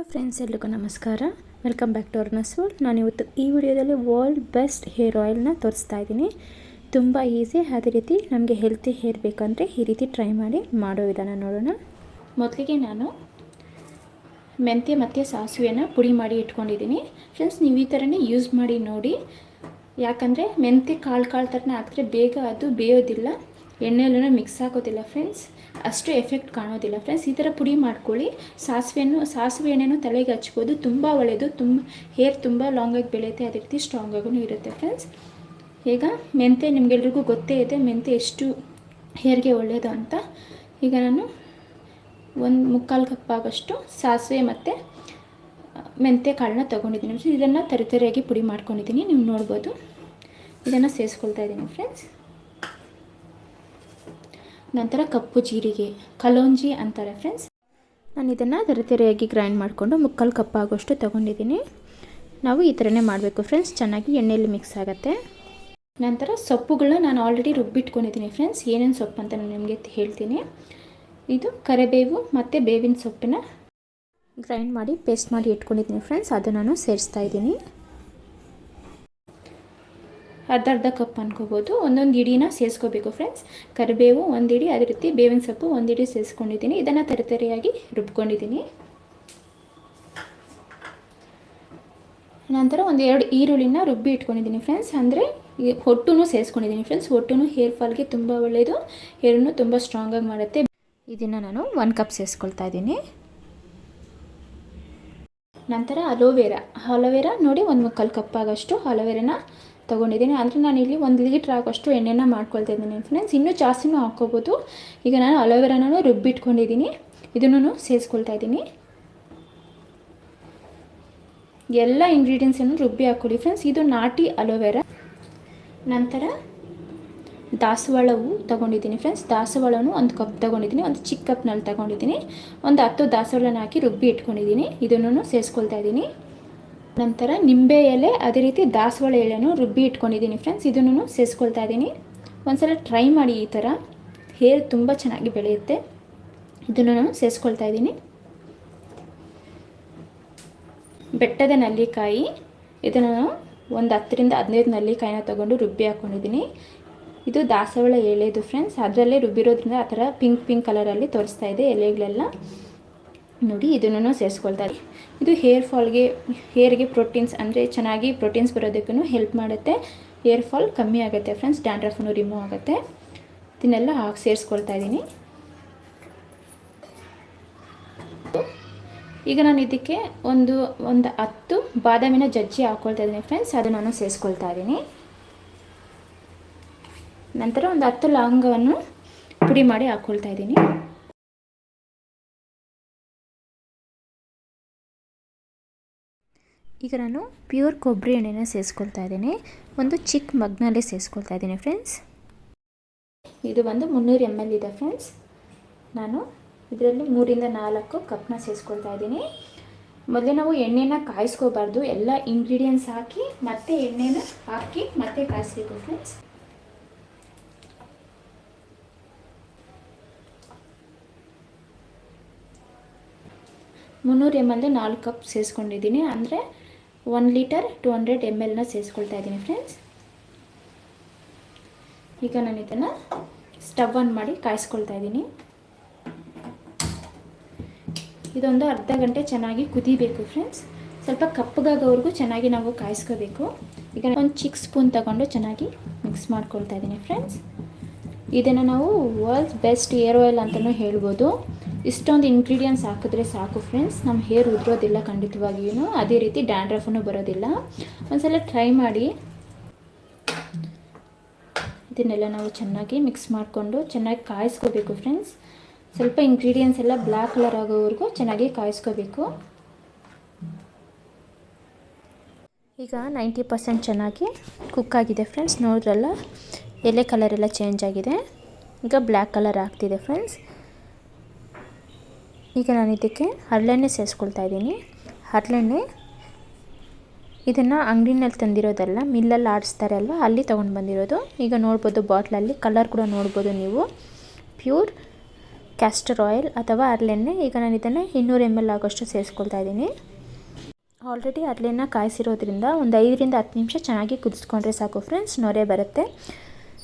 Hello friends ಎಲ್ರಿಗೂ ನಮಸ್ಕಾರ. Welcome back to ಅವರ್ನ ನಾನು ಇವತ್ತು ಈ ವಿಡಿಯೋದಲ್ಲಿ ವರ್ಲ್ಡ್ ಬೆಸ್ಟ್ ಹೇರ್ ಆಯಿಲ್ನ ತೋರಿಸ್ತಾ ಇದ್ದೀನಿ. ತುಂಬ ಈಸಿ ಅದೇ ರೀತಿ ನಮಗೆ ಹೆಲ್ತಿ ಹೇರ್ ಬೇಕಂದರೆ ಈ ರೀತಿ ಟ್ರೈ ಮಾಡಿ ಮಾಡೋ ವಿಧಾನ ನೋಡೋಣ. ಮೊದಲಿಗೆ ನಾನು ಮೆಂತ್ಯ ಮತ್ತು ಸಾಸಿವೆನ ಪುಡಿ ಮಾಡಿ ಇಟ್ಕೊಂಡಿದ್ದೀನಿ. ಫ್ರೆಂಡ್ಸ್ ನೀವು ಈ ಥರನೇ ಯೂಸ್ ಮಾಡಿ ನೋಡಿ. ಯಾಕಂದರೆ ಮೆಂತ್ಯ ಕಾಳು ಕಾಳು ಥರನೇ ಹಾಕಿದ್ರೆ ಬೇಗ ಅದು ಬೇಯೋದಿಲ್ಲ. ಎಣ್ಣೆಯಲ್ಲೂ ಮಿಕ್ಸ್ ಹಾಕೋದಿಲ್ಲ ಫ್ರೆಂಡ್ಸ್ ಅಷ್ಟು ಎಫೆಕ್ಟ್ ಕಾಣೋದಿಲ್ಲ ಫ್ರೆಂಡ್ಸ್ ಈ ಥರ ಪುಡಿ ಮಾಡ್ಕೊಳ್ಳಿ. ಸಾಸಿವೆಯನ್ನು, ಸಾಸಿವೆ ಎಣ್ಣೆನೂ ತಲೆಗೆ ಹಚ್ಬೋದು. ತುಂಬ ಒಳ್ಳೆಯದು ತುಂಬ ಹೇರ್ ತುಂಬ ಲಾಂಗಾಗಿ ಬೆಳೆಯುತ್ತೆ. ಅದೇ ರೀತಿ ಸ್ಟ್ರಾಂಗಾಗೂ ಇರುತ್ತೆ ಫ್ರೆಂಡ್ಸ್ ಈಗ ಮೆಂತೆ ನಿಮಗೆಲ್ರಿಗೂ ಗೊತ್ತೇ ಇದೆ. ಮೆಂತೆ ಎಷ್ಟು ಹೇರ್ಗೆ ಒಳ್ಳೆಯದು ಅಂತ. ಈಗ ನಾನು ಒಂದು ಮುಕ್ಕಾಲು ಕಪ್ ಆಗೋಷ್ಟು ಸಾಸಿವೆ ಮತ್ತು ಮೆಂತೆ ಕಾಳನ್ನ ತೊಗೊಂಡಿದ್ದೀನಿ. ಇದನ್ನು ತರಿತರಿಯಾಗಿ ಪುಡಿ ಮಾಡ್ಕೊಂಡಿದ್ದೀನಿ. ನೀವು ನೋಡ್ಬೋದು. ಇದನ್ನು ಸೇರಿಸ್ಕೊಳ್ತಾ ಇದ್ದೀನಿ ಫ್ರೆಂಡ್ಸ್ ನಂತರ ಕಪ್ಪು ಜೀರಿಗೆ, ಕಲೋಂಜಿ ಅಂತಾರೆ ಫ್ರೆಂಡ್ಸ್ ನಾನು ಇದನ್ನು ತೆರೆಯಾಗಿ ಗ್ರೈಂಡ್ ಮಾಡಿಕೊಂಡು ಮುಕ್ಕಾಲು ಕಪ್ ಆಗೋಷ್ಟು ತೊಗೊಂಡಿದ್ದೀನಿ ನಾವು ಈ ಥರನೇ ಮಾಡಬೇಕು ಫ್ರೆಂಡ್ಸ್ ಚೆನ್ನಾಗಿ ಎಣ್ಣೆಯಲ್ಲಿ ಮಿಕ್ಸ್ ಆಗುತ್ತೆ. ನಂತರ ಸೊಪ್ಪುಗಳನ್ನ ನಾನು ಆಲ್ರೆಡಿ ರುಬ್ಬಿಟ್ಕೊಂಡಿದ್ದೀನಿ ಫ್ರೆಂಡ್ಸ್ ಏನೇನು ಸೊಪ್ಪು ಅಂತ ನಾನು ನಿಮಗೆ ಹೇಳ್ತೀನಿ. ಇದು ಕರಿಬೇವು ಮತ್ತು ಬೇವಿನ ಸೊಪ್ಪಿನ ಗ್ರೈಂಡ್ ಮಾಡಿ ಪೇಸ್ಟ್ ಮಾಡಿ ಇಟ್ಕೊಂಡಿದ್ದೀನಿ ಫ್ರೆಂಡ್ಸ್ ಅದು ನಾನು ಸೇರಿಸ್ತಾ ಇದ್ದೀನಿ ಅರ್ಧ ಅರ್ಧ ಕಪ್ ಅನ್ಕೋಬೋದು. ಒಂದೊಂದು ಇಡಿನ ಸೇರಿಸ್ಕೋಬೇಕು ಫ್ರೆಂಡ್ಸ್ ಕರಿಬೇವು ಒಂದು ಇಡಿ, ಅದೇ ರೀತಿ ಬೇವಿನ ಸೊಪ್ಪು ಒಂದು ಇಡಿ ಸೇರಿಸ್ಕೊಂಡಿದ್ದೀನಿ ಇದನ್ನು ತರಿತರಿಯಾಗಿ ರುಬ್ಕೊಂಡಿದ್ದೀನಿ. ನಂತರ ಒಂದು ಎರಡು ಈರುಳ್ಳಿನ ರುಬ್ಬಿ ಇಟ್ಕೊಂಡಿದ್ದೀನಿ ಫ್ರೆಂಡ್ಸ್ ಅಂದರೆ ಹೊಟ್ಟುನು ಸೇರಿಸ್ಕೊಂಡಿದ್ದೀನಿ ಫ್ರೆಂಡ್ಸ್ ಹೊಟ್ಟುನು ಹೇರ್ ಫಾಲ್ಗೆ ತುಂಬ ಒಳ್ಳೆಯದು ಹೇರನ್ನು ತುಂಬ ಸ್ಟ್ರಾಂಗಾಗಿ ಮಾಡುತ್ತೆ. ಇದನ್ನು ನಾನು ಒನ್ ಕಪ್ ಸೇರಿಸ್ಕೊಳ್ತಾ ಇದ್ದೀನಿ. ನಂತರ ಅಲೋವೆರಾ ಅಲೋವೆರಾ ನೋಡಿ ಒಂದು ಮುಕ್ಕಾಲು ಕಪ್ ಆಗೋಷ್ಟು ಅಲೋವೆರಾನ ತೊಗೊಂಡಿದ್ದೀನಿ. ಅಂದರೆ ನಾನು ಇಲ್ಲಿ ಒಂದು ಲೀಟ್ರ್ ಆಗೋಷ್ಟು ಎಣ್ಣೆನ ಮಾಡ್ಕೊಳ್ತಾ ಇದ್ದೀನಿ ಫ್ರೆಂಡ್ಸ್ ಇನ್ನೂ ಜಾಸ್ತಿನೂ ಹಾಕ್ಕೋಬೋದು. ಈಗ ನಾನು ಅಲೋವೆರಾನೂ ರುಬ್ಬಿಟ್ಕೊಂಡಿದ್ದೀನಿ. ಇದನ್ನು ಸೇರಿಸ್ಕೊಳ್ತಾ ಇದ್ದೀನಿ. ಎಲ್ಲ ಇಂಗ್ರೀಡಿಯೆಂಟ್ಸನ್ನು ರುಬ್ಬಿ ಹಾಕ್ಕೊಳ್ಳಿ ಫ್ರೆಂಡ್ಸ್ ಇದು ನಾಟಿ ಅಲೋವೆರಾ ನಂತರ ದಾಸವಾಳ ಹೂ ತೊಗೊಂಡಿದ್ದೀನಿ ಫ್ರೆಂಡ್ಸ್ ದಾಸವಾಳನೂ ಒಂದು ಕಪ್ ತೊಗೊಂಡಿದ್ದೀನಿ. ಒಂದು ಚಿಕ್ಕ ಕಪ್ನಲ್ಲಿ ತೊಗೊಂಡಿದ್ದೀನಿ. ಒಂದು ಹತ್ತು ದಾಸವಾಳನ ಹಾಕಿ ರುಬ್ಬಿ ಇಟ್ಕೊಂಡಿದ್ದೀನಿ. ಇದನ್ನು ಸೇರಿಸ್ಕೊಳ್ತಾ ಇದ್ದೀನಿ. ನಂತರ ನಿಂಬೆ ಎಲೆ, ಅದೇ ರೀತಿ ದಾಸವಾಳ ಎಲೆನೂ ರುಬ್ಬಿ ಇಟ್ಕೊಂಡಿದ್ದೀನಿ ಫ್ರೆಂಡ್ಸ್ ಇದನ್ನು ಸೇರಿಸ್ಕೊಳ್ತಾ ಇದ್ದೀನಿ. ಒಂದ್ಸಲ ಟ್ರೈ ಮಾಡಿ ಈ ಥರ. ಹೇರ್ ತುಂಬ ಚೆನ್ನಾಗಿ ಬೆಳೆಯುತ್ತೆ. ಇದನ್ನು ನಾನು ಸೇರಿಸ್ಕೊಳ್ತಾ ಇದ್ದೀನಿ. ಬೆಟ್ಟದ ನಲ್ಲಿಕಾಯಿ. ಇದನ್ನು ನಾನು ಒಂದು ಹತ್ತರಿಂದ ಹದಿನೈದು ನಲ್ಲಿಕಾಯಿನ ತೊಗೊಂಡು ರುಬ್ಬಿ ಹಾಕ್ಕೊಂಡಿದ್ದೀನಿ ಇದು ದಾಸವಾಳ ಎಲೆದು ಫ್ರೆಂಡ್ಸ್ ಅದರಲ್ಲೇ ರುಬ್ಬಿರೋದ್ರಿಂದ ಆ ಥರ ಪಿಂಕ್ ಪಿಂಕ್ ಕಲರಲ್ಲಿ ತೋರಿಸ್ತಾ ಇದೆ ಎಲೆಗಳೆಲ್ಲ. ನೋಡಿ ಇದನ್ನು ಸೇರಿಸ್ಕೊಳ್ತಾರೆ. ಇದು ಹೇರ್ ಫಾಲ್ಗೆ, ಹೇರ್ಗೆ ಪ್ರೋಟೀನ್ಸ್ ಅಂದರೆ ಚೆನ್ನಾಗಿ ಪ್ರೋಟೀನ್ಸ್ ಬರೋದಕ್ಕೂ ಹೆಲ್ಪ್ ಮಾಡುತ್ತೆ. ಹೇರ್ ಫಾಲ್ ಕಮ್ಮಿ ಆಗುತ್ತೆ ಫ್ರೆಂಡ್ಸ್ ಡ್ಯಾಂಡ್ರಫನ್ನು ರಿಮೂವ್ ಆಗುತ್ತೆ. ಇದನ್ನೆಲ್ಲ ಹಾಕಿ ಸೇರಿಸ್ಕೊಳ್ತಾ ಇದ್ದೀನಿ. ಈಗ ನಾನು ಇದಕ್ಕೆ ಒಂದು ಒಂದು ಹತ್ತು ಬಾದಾಮಿನ ಜಜ್ಜಿ ಹಾಕ್ಕೊಳ್ತಾ ಇದ್ದೀನಿ ಫ್ರೆಂಡ್ಸ್ ಅದು ನಾನು ಸೇರಿಸ್ಕೊಳ್ತಾ ಇದ್ದೀನಿ. ನಂತರ ಒಂದು ಹತ್ತು ಲವಂಗವನ್ನು ಪುಡಿ ಮಾಡಿ ಹಾಕ್ಕೊಳ್ತಾ ಇದ್ದೀನಿ. ಈಗ ನಾನು ಪ್ಯೂರ್ ಕೊಬ್ಬರಿ ಎಣ್ಣೆನ ಸೇರಿಸ್ಕೊಳ್ತಾ ಇದ್ದೀನಿ. ಒಂದು ಚಿಕ್ಕ ಮಗ್ನಲ್ಲಿ ಸೇರಿಸ್ಕೊಳ್ತಾ ಇದ್ದೀನಿ ಫ್ರೆಂಡ್ಸ್. ಇದು ಬಂದು ಮುನ್ನೂರು ಎಂ ಎಲ್ ಇದೆ ಫ್ರೆಂಡ್ಸ್. ನಾನು ಇದರಲ್ಲಿ ಮೂರಿಂದ ನಾಲ್ಕು ಕಪ್ನ ಸೇರಿಸ್ಕೊಳ್ತಾ ಇದ್ದೀನಿ. ಮೊದಲೇ ನಾವು ಎಣ್ಣೆನ ಕಾಯಿಸ್ಕೋಬಾರ್ದು. ಎಲ್ಲ ಇಂಗ್ರೀಡಿಯೆಂಟ್ಸ್ ಹಾಕಿ, ಮತ್ತೆ ಎಣ್ಣೆನ ಹಾಕಿ, ಮತ್ತೆ ಕಾಯಿಸ್ಬೇಕು ಫ್ರೆಂಡ್ಸ್. ಮುನ್ನೂರು ಎಂ ಎಲ್ ನಾಲ್ಕು ಕಪ್ ಸೇರಿಸ್ಕೊಂಡಿದ್ದೀನಿ ಅಂದರೆ one litre two hundred M ಎಲ್ನ ಸೇರಿಸ್ಕೊಳ್ತಾ ಇದ್ದೀನಿ ಫ್ರೆಂಡ್ಸ್ ಈಗ ನಾನು ಇದನ್ನು ಸ್ಟವ್ ಆನ್ ಮಾಡಿ ಕಾಯಿಸ್ಕೊಳ್ತಾ ಇದ್ದೀನಿ. ಇದೊಂದು ಅರ್ಧ ಗಂಟೆ ಚೆನ್ನಾಗಿ ಕುದಿಬೇಕು ಫ್ರೆಂಡ್ಸ್ ಸ್ವಲ್ಪ ಕಪ್ಪಗಾಗೋವರೆಗೂ ಚೆನ್ನಾಗಿ ನಾವು ಕಾಯಿಸ್ಕೋಬೇಕು. ಈಗ ಒಂದು ಚಿಕ್ಕ ಸ್ಪೂನ್ ತಗೊಂಡು ಚೆನ್ನಾಗಿ ಮಿಕ್ಸ್ ಮಾಡ್ಕೊಳ್ತಾ ಇದ್ದೀನಿ ಫ್ರೆಂಡ್ಸ್ ಇದನ್ನು ನಾವು ವರ್ಲ್ಡ್ಸ್ ಬೆಸ್ಟ್ ಏರ್ ಆಯಿಲ್ ಅಂತಲೂ ಹೇಳ್ಬೋದು. ಇಷ್ಟೊಂದು ಇಂಗ್ರೀಡಿಯೆಂಟ್ಸ್ ಹಾಕಿದ್ರೆ ಸಾಕು ಫ್ರೆಂಡ್ಸ್ ನಮ್ಮ ಹೇರ್ ಉದುರೋದಿಲ್ಲ ಖಂಡಿತವಾಗಿಯೂ ಅದೇ ರೀತಿ ಡ್ಯಾಂಡ್ರಫನ್ನು ಬರೋದಿಲ್ಲ. ಒಂದ್ಸಲ ಟ್ರೈ ಮಾಡಿ. ಇದನ್ನೆಲ್ಲ ನಾವು ಚೆನ್ನಾಗಿ ಮಿಕ್ಸ್ ಮಾಡಿಕೊಂಡು ಚೆನ್ನಾಗಿ ಕಾಯಿಸ್ಕೋಬೇಕು ಫ್ರೆಂಡ್ಸ್ ಸ್ವಲ್ಪ ಇಂಗ್ರೀಡಿಯೆಂಟ್ಸ್ ಎಲ್ಲ ಬ್ಲ್ಯಾಕ್ ಕಲರ್ ಆಗೋವರೆಗೂ ಚೆನ್ನಾಗಿ ಕಾಯಿಸ್ಕೋಬೇಕು. ಈಗ ನೈಂಟಿ ಪರ್ಸೆಂಟ್ ಚೆನ್ನಾಗಿ ಕುಕ್ ಆಗಿದೆ ಫ್ರೆಂಡ್ಸ್ ನೋಡಿದ್ರಲ್ಲ ಎಲೆ ಕಲರ್ ಎಲ್ಲ ಚೇಂಜ್ ಆಗಿದೆ. ಈಗ ಬ್ಲ್ಯಾಕ್ ಕಲರ್ ಆಗ್ತಿದೆ ಫ್ರೆಂಡ್ಸ್ ಈಗ ನಾನು ಇದಕ್ಕೆ ಹರಳೆಣ್ಣೆ ಸೇರಿಸ್ಕೊಳ್ತಾ ಇದ್ದೀನಿ. ಹರಳೆಣ್ಣೆ ಇದನ್ನು ಅಂಗಡಿನಲ್ಲಿ ತಂದಿರೋದಲ್ಲ, ಮಿಲ್ಲಲ್ಲಿ ಆಡಿಸ್ತಾರೆ ಅಲ್ವ, ಅಲ್ಲಿ ತೊಗೊಂಡು ಬಂದಿರೋದು. ಈಗ ನೋಡ್ಬೋದು ಬಾಟ್ಲಲ್ಲಿ, ಕಲರ್ ಕೂಡ ನೋಡ್ಬೋದು ನೀವು. ಪ್ಯೂರ್ ಕ್ಯಾಸ್ಟರ್ ಆಯಿಲ್ ಅಥವಾ ಹರಳೆಣ್ಣೆ. ಈಗ ನಾನು ಇದನ್ನು ಇನ್ನೂರು ಎಂ ಎಲ್ ಆಗೋಷ್ಟು ಸೇರಿಸ್ಕೊಳ್ತಾ ಇದ್ದೀನಿ. ಆಲ್ರೆಡಿ ಹರಳೆಣ್ಣೆ ಕಾಯಿಸಿರೋದ್ರಿಂದ ಒಂದು ಐದರಿಂದ ಹತ್ತು ನಿಮಿಷ ಚೆನ್ನಾಗಿ ಕುದಿಸ್ಕೊಂಡ್ರೆ ಸಾಕು ಫ್ರೆಂಡ್ಸ್ ನೊರೆ ಬರುತ್ತೆ.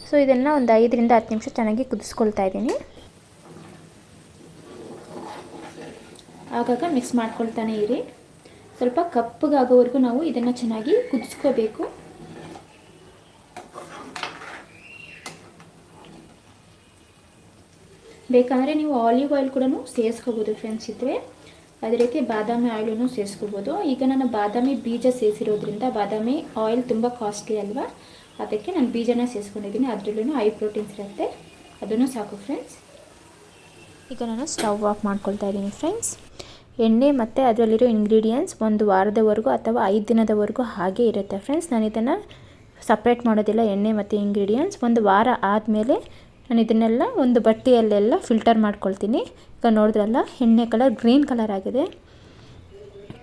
ಸೊ ಇದನ್ನು ಒಂದು ಐದರಿಂದ ಹತ್ತು ನಿಮಿಷ ಚೆನ್ನಾಗಿ ಕುದಿಸ್ಕೊಳ್ತಾ ಇದ್ದೀನಿ. ಆಗಾಗ ಮಿಕ್ಸ್ ಮಾಡ್ಕೊಳ್ತಾನೆ ಇರಿ. ಸ್ವಲ್ಪ ಕಪ್ಪಗಾಗೋವರೆಗೂ ನಾವು ಇದನ್ನು ಚೆನ್ನಾಗಿ ಕುದಿಸ್ಕೋಬೇಕು. ಬೇಕಂದರೆ ನೀವು ಆಲಿವ್ ಆಯಿಲ್ ಕೂಡ ಸೇರಿಸ್ಕೋಬೋದು ಫ್ರೆಂಡ್ಸ್ ಇದ್ದರೆ ಅದೇ ರೀತಿ ಬಾದಾಮಿ ಆಯಿಲನ್ನು ಸೇರಿಸ್ಕೋಬೋದು. ಈಗ ನಾನು ಬಾದಾಮಿ ಬೀಜ ಸೇರಿಸಿರೋದ್ರಿಂದ ಬಾದಾಮಿ ಆಯಿಲ್ ತುಂಬ ಕಾಸ್ಟ್ಲಿ ಅಲ್ವಾ? ಅದಕ್ಕೆ ನಾನು ಬೀಜನ ಸೇರಿಸ್ಕೊಂಡಿದ್ದೀನಿ. ಅದರಲ್ಲೂ ಐ ಪ್ರೋಟೀನ್ಸ್ ಇರುತ್ತೆ. ಅದನ್ನು ಸಾಕು ಫ್ರೆಂಡ್ಸ್ ಈಗ ನಾನು ಸ್ಟವ್ ಆಫ್ ಮಾಡ್ಕೊಳ್ತಾ ಇದ್ದೀನಿ ಫ್ರೆಂಡ್ಸ್ ಎಣ್ಣೆ ಮತ್ತು ಅದರಲ್ಲಿರೋ ಇಂಗ್ರೀಡಿಯೆಂಟ್ಸ್ ಒಂದು ವಾರದವರೆಗೂ ಅಥವಾ ಐದು ದಿನದವರೆಗೂ ಹಾಗೆ ಇರುತ್ತೆ ಫ್ರೆಂಡ್ಸ್ ನಾನು ಇದನ್ನು ಸಪ್ರೇಟ್ ಮಾಡೋದಿಲ್ಲ, ಎಣ್ಣೆ ಮತ್ತು ಇಂಗ್ರೀಡಿಯೆಂಟ್ಸ್ ಒಂದು ವಾರ ಆದಮೇಲೆ ನಾನು ಇದನ್ನೆಲ್ಲ ಒಂದು ಬಟ್ಟೆಯಲ್ಲೆಲ್ಲ ಫಿಲ್ಟರ್ ಮಾಡ್ಕೊಳ್ತೀನಿ. ಈಗ ನೋಡಿದ್ರಲ್ಲ, ಎಣ್ಣೆ ಕಲರ್ ಗ್ರೀನ್ ಕಲರ್ ಆಗಿದೆ.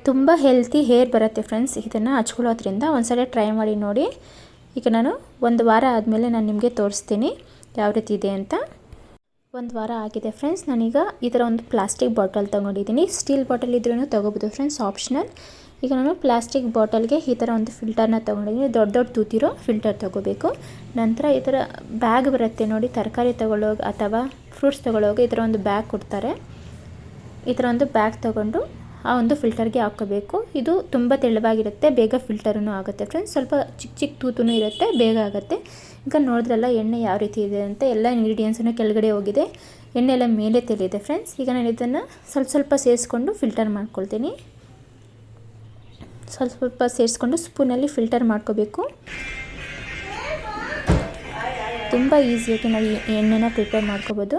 ತುಂಬ ಹೆಲ್ತಿ ಹೇರ್ ಬರುತ್ತೆ ಫ್ರೆಂಡ್ಸ್ ಇದನ್ನು ಹಚ್ಕೊಳ್ಳೋದ್ರಿಂದ. ಒಂದ್ಸಲ ಟ್ರೈ ಮಾಡಿ ನೋಡಿ. ಈಗ ನಾನು ಒಂದು ವಾರ ಆದಮೇಲೆ ನಾನು ನಿಮಗೆ ತೋರಿಸ್ತೀನಿ. ಯಾವ ರೀತಿ ಇದೆ ಅಂತ. ಒಂದು ವಾರ ಆಗಿದೆ ಫ್ರೆಂಡ್ಸ್ ನಾನೀಗ ಈ ಥರ ಒಂದು ಪ್ಲಾಸ್ಟಿಕ್ ಬಾಟಲ್ ತೊಗೊಂಡಿದ್ದೀನಿ. ಸ್ಟೀಲ್ ಬಾಟಲ್ ಇದ್ರೂ ತೊಗೋಬೋದು ಫ್ರೆಂಡ್ಸ್ ಆಪ್ಷನಲ್ ಈಗ ನಾನು ಪ್ಲಾಸ್ಟಿಕ್ ಬಾಟಲ್ಗೆ ಈ ಥರ ಒಂದು ಫಿಲ್ಟರ್ನ ತೊಗೊಂಡಿದ್ದೀನಿ. ದೊಡ್ಡ ದೊಡ್ಡ ತೂತಿರೋ ಫಿಲ್ಟರ್ ತೊಗೋಬೇಕು. ನಂತರ ಈ ಥರ ಬ್ಯಾಗ್ ಬರುತ್ತೆ ನೋಡಿ, ತರಕಾರಿ ತೊಗೊಳ್ಳೋಗ ಅಥವಾ ಫ್ರೂಟ್ಸ್ ತೊಗೊಳ್ಳೋಗ ಈ ಥರ ಒಂದು ಬ್ಯಾಗ್ ಕೊಡ್ತಾರೆ. ಈ ಥರ ಒಂದು ಬ್ಯಾಗ್ ತೊಗೊಂಡು ಆ ಒಂದು ಫಿಲ್ಟರ್ಗೆ ಹಾಕೋಬೇಕು ಇದು ತುಂಬ ತೆಳುವಾಗಿರುತ್ತೆ ಬೇಗ ಫಿಲ್ಟರೂ ಆಗುತ್ತೆ ಫ್ರೆಂಡ್ಸ್ ಸ್ವಲ್ಪ ಚಿಕ್ಕ ಚಿಕ್ಕ ತೂತೂ ಇರುತ್ತೆ, ಬೇಗ ಆಗುತ್ತೆ. ಈಗ ನೋಡಿದ್ರಲ್ಲ, ಎಣ್ಣೆ ಯಾವ ರೀತಿ ಇದೆ ಅಂತ ಎಲ್ಲ ಇಂಗ್ರೀಡಿಯೆಂಟ್ಸನ್ನು ಕೆಳಗಡೆ ಹೋಗಿದೆ. ಎಣ್ಣೆ ಎಲ್ಲ ಮೇಲೆ ತೆಲಿದೆ ಫ್ರೆಂಡ್ಸ್ ಈಗ ನಾನು ಇದನ್ನು ಸ್ವಲ್ಪ ಸ್ವಲ್ಪ ಸೇರಿಸ್ಕೊಂಡು ಫಿಲ್ಟರ್ ಮಾಡ್ಕೊಳ್ತೀನಿ. ಸ್ವಲ್ಪ ಸ್ವಲ್ಪ ಸೇರಿಸ್ಕೊಂಡು ಸ್ಪೂನಲ್ಲಿ ಫಿಲ್ಟರ್ ಮಾಡ್ಕೋಬೇಕು. ತುಂಬ ಈಸಿಯಾಗಿ ನಾವು ಎಣ್ಣೆನ ಪ್ರಿಪೇರ್ ಮಾಡ್ಕೋಬೋದು.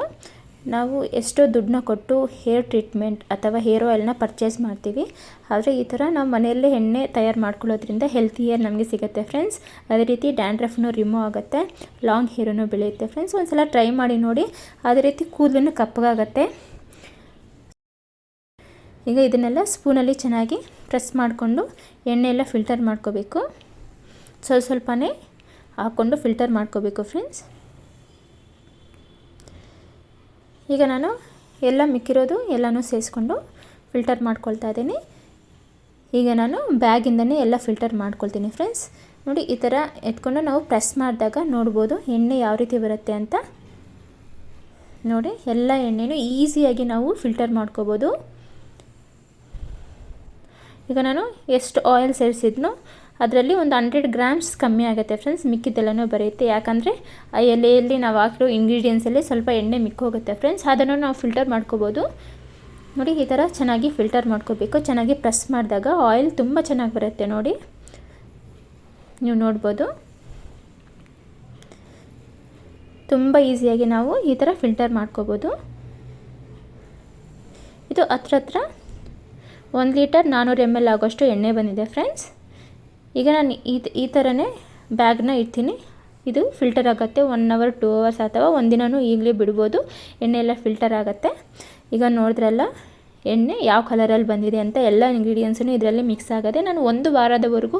ನಾವು ಎಷ್ಟೋ ದುಡ್ಡನ್ನ ಕೊಟ್ಟು ಹೇರ್ ಟ್ರೀಟ್ಮೆಂಟ್ ಅಥವಾ ಹೇರ್ ಆಯಿಲ್ನ ಪರ್ಚೇಸ್ ಮಾಡ್ತೀವಿ. ಆದರೆ ಈ ಥರ ನಾವು ಮನೆಯಲ್ಲೇ ಎಣ್ಣೆ ತಯಾರು ಮಾಡ್ಕೊಳ್ಳೋದ್ರಿಂದ ಹೆಲ್ತಿ ಹೇರ್ ನಮಗೆ ಸಿಗುತ್ತೆ ಫ್ರೆಂಡ್ಸ್ ಅದೇ ರೀತಿ ಡ್ಯಾಂಡ್ರಫ್ನು ರಿಮೂವ್ ಆಗುತ್ತೆ ಲಾಂಗ್ ಹೇರನ್ನು ಬೆಳೆಯುತ್ತೆ ಫ್ರೆಂಡ್ಸ್ ಒಂದು ಸಲ ಟ್ರೈ ಮಾಡಿ ನೋಡಿ, ಅದೇ ರೀತಿ ಕೂದಲನ್ನು ಕಪ್ಪಗಾಗತ್ತೆ. ಈಗ ಇದನ್ನೆಲ್ಲ ಸ್ಪೂನಲ್ಲಿ ಚೆನ್ನಾಗಿ ಪ್ರೆಸ್ ಮಾಡಿಕೊಂಡು ಎಣ್ಣೆ ಫಿಲ್ಟರ್ ಮಾಡ್ಕೋಬೇಕು. ಸ್ವಲ್ಪ ಸ್ವಲ್ಪನೇ ಹಾಕ್ಕೊಂಡು ಫಿಲ್ಟರ್ ಮಾಡ್ಕೋಬೇಕು ಫ್ರೆಂಡ್ಸ್ ಈಗ ನಾನು ಎಲ್ಲ ಮಿಕ್ಕಿರೋದು ಎಲ್ಲನೂ ಸೇರಿಸ್ಕೊಂಡು ಫಿಲ್ಟರ್ ಮಾಡ್ಕೊಳ್ತಾ ಇದ್ದೀನಿ. ಈಗ ನಾನು ಬ್ಯಾಗಿಂದನೇ ಎಲ್ಲ ಫಿಲ್ಟರ್ ಮಾಡ್ಕೊಳ್ತೀನಿ ಫ್ರೆಂಡ್ಸ್ ನೋಡಿ, ಈ ಥರ ಎತ್ಕೊಂಡು ನಾವು ಪ್ರೆಸ್ ಮಾಡಿದಾಗ ನೋಡ್ಬೋದು ಎಣ್ಣೆ ಯಾವ ರೀತಿ ಬರುತ್ತೆ ಅಂತ. ನೋಡಿ, ಎಲ್ಲ ಎಣ್ಣೆನೂ ಈಸಿಯಾಗಿ ನಾವು ಫಿಲ್ಟರ್ ಮಾಡ್ಕೋಬೋದು. ಈಗ ನಾನು ಎಷ್ಟು ಆಯಿಲ್ ಸೇರಿಸಿದ್ನೋ ಅದರಲ್ಲಿ ಒಂದು ಹಂಡ್ರೆಡ್ ಗ್ರಾಮ್ಸ್ ಕಮ್ಮಿ ಆಗುತ್ತೆ ಫ್ರೆಂಡ್ಸ್ ಮಿಕ್ಕಿದ್ದೆಲ್ಲನೂ ಬರೆಯುತ್ತೆ ಯಾಕಂದರೆ, ಆ ಎಲೆಯಲ್ಲಿ ನಾವು ಹಾಕಿರೋ ಇಂಗ್ರೀಡಿಯೆಂಟ್ಸಲ್ಲಿ ಸ್ವಲ್ಪ ಎಣ್ಣೆ ಮಿಕ್ಕೋಗುತ್ತೆ ಫ್ರೆಂಡ್ಸ್ ಅದನ್ನು ನಾವು ಫಿಲ್ಟರ್ ಮಾಡ್ಕೋಬೋದು. ನೋಡಿ, ಈ ಥರ ಚೆನ್ನಾಗಿ ಫಿಲ್ಟರ್ ಮಾಡ್ಕೋಬೇಕು. ಚೆನ್ನಾಗಿ ಪ್ರೆಸ್ ಮಾಡಿದಾಗ ಆಯಿಲ್ ತುಂಬ ಚೆನ್ನಾಗಿ ಬರುತ್ತೆ ನೋಡಿ. ನೀವು ನೋಡ್ಬೋದು. ತುಂಬ ಈಸಿಯಾಗಿ ನಾವು ಈ ಥರ ಫಿಲ್ಟರ್ ಮಾಡ್ಕೋಬೋದು. ಇದು ಹತ್ರ ಹತ್ರ ಒಂದು ಲೀಟರ್ ನಾನ್ನೂರು ಎಂ ಎಲ್ ಆಗೋಷ್ಟು ಎಣ್ಣೆ ಬಂದಿದೆ ಫ್ರೆಂಡ್ಸ್ ಈಗ ನಾನು ಈ ಈ ಥರನೇ ಬ್ಯಾಗ್ನ ಇಡ್ತೀನಿ. ಇದು ಫಿಲ್ಟರ್ ಆಗುತ್ತೆ. ಒನ್ ಅವರ್ ಟೂ ಅವರ್ಸ್ ಅಥವಾ ಒಂದಿನೂ ಈಗಲೇ ಬಿಡ್ಬೋದು. ಎಣ್ಣೆ ಎಲ್ಲ ಫಿಲ್ಟರ್ ಆಗುತ್ತೆ. ಈಗ ನೋಡಿದ್ರಲ್ಲ ಎಣ್ಣೆ ಯಾವ ಕಲರಲ್ಲಿ ಬಂದಿದೆ ಅಂತ ಎಲ್ಲ ಇಂಗ್ರೀಡಿಯೆಂಟ್ಸೂ ಇದರಲ್ಲಿ ಮಿಕ್ಸ್ ಆಗದೆ ನಾನು ಒಂದು ವಾರದವರೆಗೂ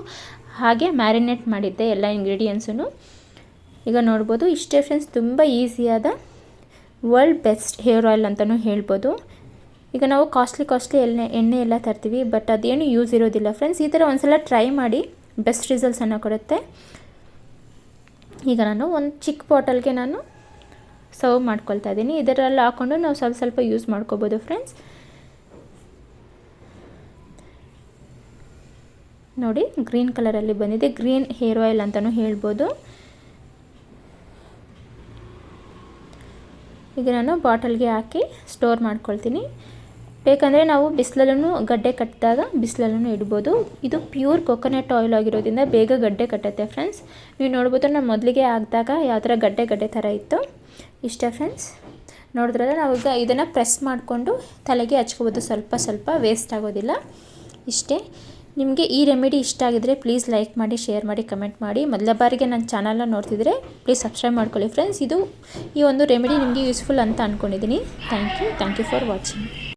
ಹಾಗೆ ಮ್ಯಾರಿನೇಟ್ ಮಾಡಿದ್ದೆ ಎಲ್ಲ ಇಂಗ್ರೀಡಿಯೆಂಟ್ಸೂ ಈಗ ನೋಡ್ಬೋದು, ಇಷ್ಟೇ ಫ್ರೆಂಡ್ಸ್ ತುಂಬ ಈಸಿಯಾದ ವರ್ಲ್ಡ್ ಬೆಸ್ಟ್ ಹೇರ್ ಆಯಿಲ್ ಅಂತಲೂ ಹೇಳ್ಬೋದು. ಈಗ ನಾವು ಕಾಸ್ಟ್ಲಿ ಕಾಸ್ಟ್ಲಿ ಎಣ್ಣೆ ಎಣ್ಣೆ ಎಲ್ಲ ತರ್ತೀವಿ ಬಟ್ ಅದೇನು ಯೂಸ್ ಇರೋದಿಲ್ಲ. ಫ್ರೆಂಡ್ಸ್ ಈ ಥರ ಒಂದು ಸಲ ಟ್ರೈ ಮಾಡಿ. ಬೆಸ್ಟ್ ರಿಸಲ್ಟ್ಸನ್ನು ಕೊಡುತ್ತೆ. ಈಗ ನಾನು ಒಂದು ಚಿಕ್ಕ ಬಾಟಲ್ಗೆ ನಾನು ಸರ್ವ್ ಮಾಡ್ಕೊಳ್ತಾ ಇದ್ದೀನಿ. ಇದರಲ್ಲಿ ಹಾಕ್ಕೊಂಡು ನಾವು ಸ್ವಲ್ಪ ಸ್ವಲ್ಪ ಯೂಸ್ ಮಾಡ್ಕೋಬೋದು ಫ್ರೆಂಡ್ಸ್ ನೋಡಿ ಗ್ರೀನ್ ಕಲರಲ್ಲಿ ಬಂದಿದೆ. ಗ್ರೀನ್ ಹೇರ್ ಆಯಿಲ್ ಅಂತಲೂ ಹೇಳ್ಬೋದು. ಈಗ ನಾನು ಬಾಟಲ್ಗೆ ಹಾಕಿ ಸ್ಟೋರ್ ಮಾಡ್ಕೊಳ್ತೀನಿ. ಬೇಕಂದರೆ ನಾವು ಬಿಸಿಲಲ್ಲೂ ಗಡ್ಡೆ ಕಟ್ಟಿದಾಗ ಬಿಸಿಲಲ್ಲೂ ಇಡ್ಬೋದು. ಇದು ಪ್ಯೂರ್ ಕೊಕೊನಟ್ ಆಯಿಲ್ ಆಗಿರೋದ್ರಿಂದ ಬೇಗ ಗಡ್ಡೆ ಕಟ್ಟುತ್ತೆ ಫ್ರೆಂಡ್ಸ್. ನೀವು ನೋಡ್ಬೋದು ನಾನು ಮೊದಲಿಗೆ ಹಾಕಿದಾಗ ಯಾವ ಥರ ಗಡ್ಡೆ ಗಡ್ಡೆ ಥರ ಇತ್ತು. ಇಷ್ಟೇ ಫ್ರೆಂಡ್ಸ್. ನೋಡಿದ್ರಲ್ಲ ಈಗ ಇದನ್ನು ಪ್ರೆಸ್ ಮಾಡಿಕೊಂಡು ತಲೆಗೆ ಹಚ್ಕೋಬೋದು. ಸ್ವಲ್ಪ ಸ್ವಲ್ಪ ವೇಸ್ಟ್ ಆಗೋದಿಲ್ಲ. ಇಷ್ಟೇ. ನಿಮಗೆ ಈ ರೆಮಿಡಿ ಇಷ್ಟ ಆಗಿದ್ರೆ ಪ್ಲೀಸ್ ಲೈಕ್ ಮಾಡಿ, ಶೇರ್ ಮಾಡಿ, ಕಮೆಂಟ್ ಮಾಡಿ. ಮೊದಲ ಬಾರಿಗೆ ನನ್ನ ಚಾನಲ್ನ ನೋಡ್ತಿದ್ರೆ ಪ್ಲೀಸ್ ಸಬ್ಸ್ಕ್ರೈಬ್ ಮಾಡ್ಕೊಳ್ಳಿ ಫ್ರೆಂಡ್ಸ್. ಇದು ಈ ಒಂದು ರೆಮಿಡಿ ನಿಮಗೆ ಯೂಸ್ಫುಲ್ ಅಂತ ಅಂದ್ಕೊಂಡಿದ್ದೀನಿ thank you. Thank you for watching.